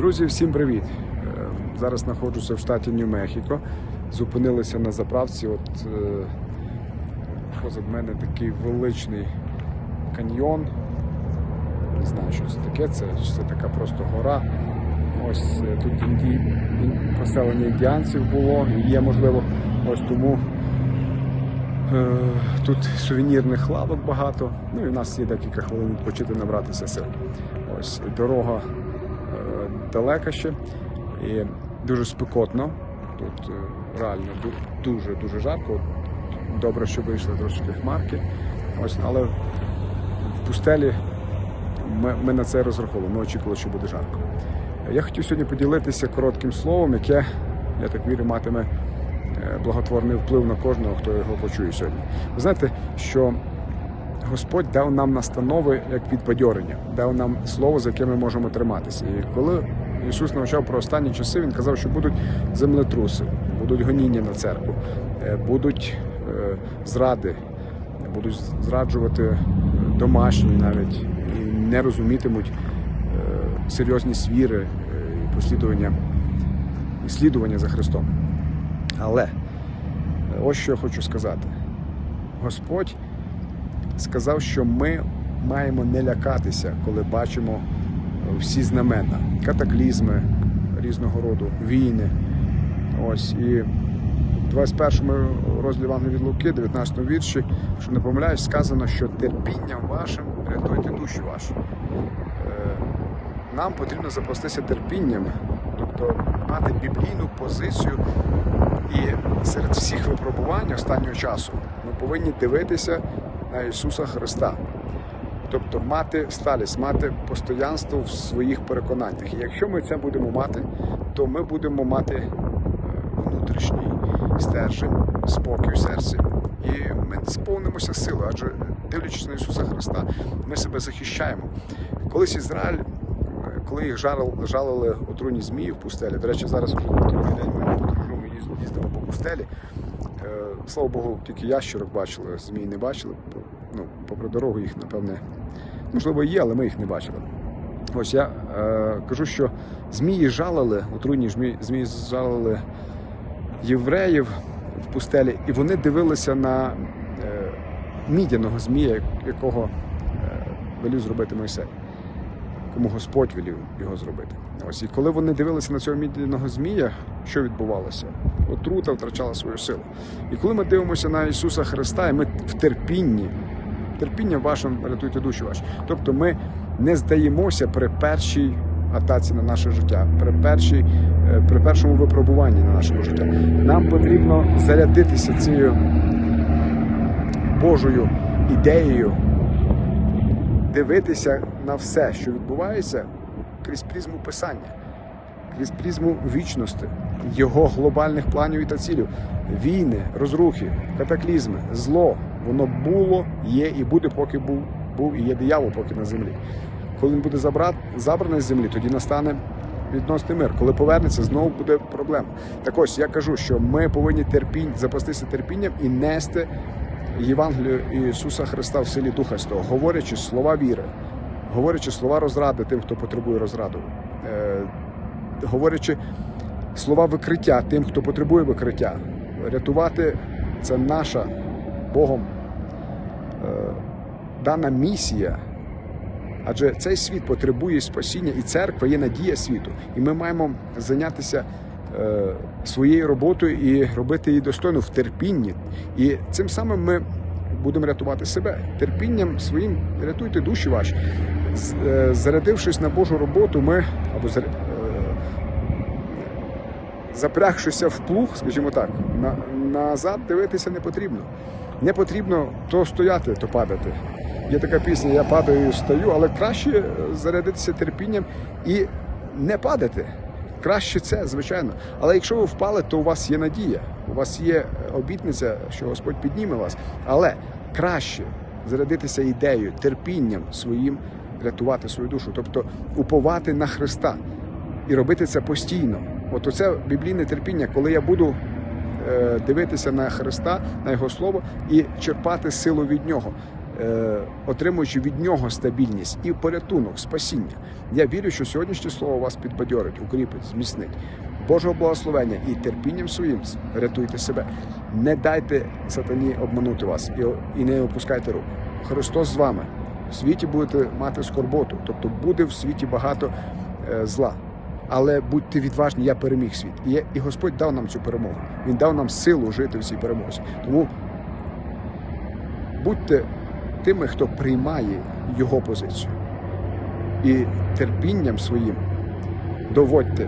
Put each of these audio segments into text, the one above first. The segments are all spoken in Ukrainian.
Друзі, всім привіт! Е, Зараз знаходжуся в штаті Нью-Мехіко. Зупинилися на заправці. От е, позад мене такий величний каньйон. Не знаю, що це таке, це, це така просто гора. Ось е, тут інді... поселення індіанців було і є можливо. Ось тому е, тут сувенірних лавок багато. Ну і в нас є декілька хвилин відпочити, набратися сил. Ось дорога е, далека ще і дуже спекотно. Тут е, реально дуже дуже жарко. Добре, що вийшли трошки хмарки. Ось, але в пустелі ми, ми на це розраховували. Ми очікували, що буде жарко. Я хотів сьогодні поділитися коротким словом, яке, я так вірю, матиме е, благотворний вплив на кожного, хто його почує сьогодні. Ви знаєте, що Господь дав нам настанови як підбадьорення, дав нам слово, за яке ми можемо триматися. І коли Ісус навчав про останні часи, Він казав, що будуть землетруси, будуть гоніння на церкву, е, будуть е, зради, будуть зраджувати домашні навіть і не розумітимуть е, серйозність віри е, і послідування і слідування за Христом. Але е, ось що я хочу сказати: Господь сказав, що ми маємо не лякатися, коли бачимо е, всі знамена, катаклізми різного роду, війни. Ось і в 21 розділі Євангелія від Луки, 19 вірші, що не помиляюсь, сказано, що терпінням вашим рятуйте душі ваші. Е, Нам потрібно запастися терпінням, тобто мати біблійну позицію і серед всіх випробувань останнього часу ми повинні дивитися на Ісуса Христа. Тобто мати сталість, мати постоянство в своїх переконаннях. І якщо ми це будемо мати, то ми будемо мати е, внутрішній стержень, спокій у серці. І ми сповнимося сили, адже дивлячись на Ісуса Христа, ми себе захищаємо. Колись Ізраїль, е, коли їх жалили отруйні змії в пустелі, до речі, зараз вже другий день ми подорожуємо, їз- їздимо по пустелі. Е, Слава Богу, тільки ящерок бачили, змій не бачили. Попри дорогу їх, напевне, можливо, є, але ми їх не бачили. Ось я е, кажу, що змії жалили, отруйні змії, змії жалили євреїв в пустелі, і вони дивилися на е, мідяного змія, якого е, велів зробити Мойсей, кому Господь велів його зробити. Ось і коли вони дивилися на цього мідяного змія, що відбувалося? Отрута втрачала свою силу. І коли ми дивимося на Ісуса Христа, і ми в терпінні, терпіння вашим рятуйте душі ваші. Тобто ми не здаємося при першій атаці на наше життя, при першій, е, при першому випробуванні на нашому життя. Нам потрібно зарядитися цією Божою ідеєю, дивитися на все, що відбувається крізь призму писання, крізь призму вічності, його глобальних планів та цілів, війни, розрухи, катаклізми, зло. Воно було, є і буде, поки був, був і є диявол, поки на землі. Коли він буде забрат, забраний з землі, тоді настане відносний мир. Коли повернеться, знову буде проблема. Так ось я кажу, що ми повинні терпінь, запастися терпінням і нести Євангелію Ісуса Христа в силі Духа Святого, говорячи слова віри, говорячи слова розради тим, хто потребує розраду, е, говорячи слова викриття тим, хто потребує викриття. Рятувати це наша Богом е, дана місія. Адже цей світ потребує спасіння, і церква є надія світу. І ми маємо зайнятися е, своєю роботою і робити її достойно в терпінні. І цим самим ми будемо рятувати себе. Терпінням своїм рятуйте душі ваші. Е, Зарядившись на Божу роботу, ми або запрягшися в плуг, скажімо так, на, назад дивитися не потрібно. Не потрібно то стояти, то падати. Є така пісня, я падаю і встаю, але краще зарядитися терпінням і не падати. Краще це, звичайно. Але якщо ви впали, то у вас є надія, у вас є обітниця, що Господь підніме вас. Але краще зарядитися ідеєю, терпінням своїм, рятувати свою душу, тобто уповати на Христа і робити це постійно. От оце біблійне терпіння, коли я буду дивитися на Христа, на Його Слово і черпати силу від Нього. е, отримуючи від нього стабільність і порятунок, спасіння. Я вірю, що сьогоднішнє слово вас підбадьорить, укріпить, зміцнить. Божого благословення і терпінням своїм рятуйте себе. Не дайте сатані обманути вас і, і не опускайте рук. Христос з вами. В світі будете мати скорботу, тобто буде в світі багато е, зла. Але будьте відважні, я переміг світ. І, я- і Господь дав нам цю перемогу. Він дав нам силу жити в цій перемозі. Тому будьте тими, хто приймає його позицію. І терпінням своїм доводьте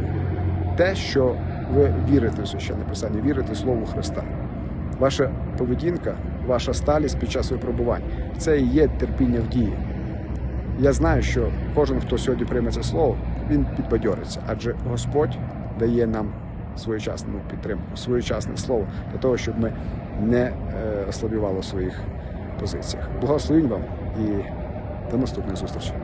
те, що ви вірите в священне писання, вірите Слову Христа. Ваша поведінка, ваша сталість під час випробувань це і є терпіння в дії. Я знаю, що кожен, хто сьогодні прийме це слово, він підбадьориться, адже Господь дає нам своєчасну підтримку, своєчасне слово для того, щоб ми не е, ослабівали в своїх позиціях. Благословінь вам і до наступних зустрічей.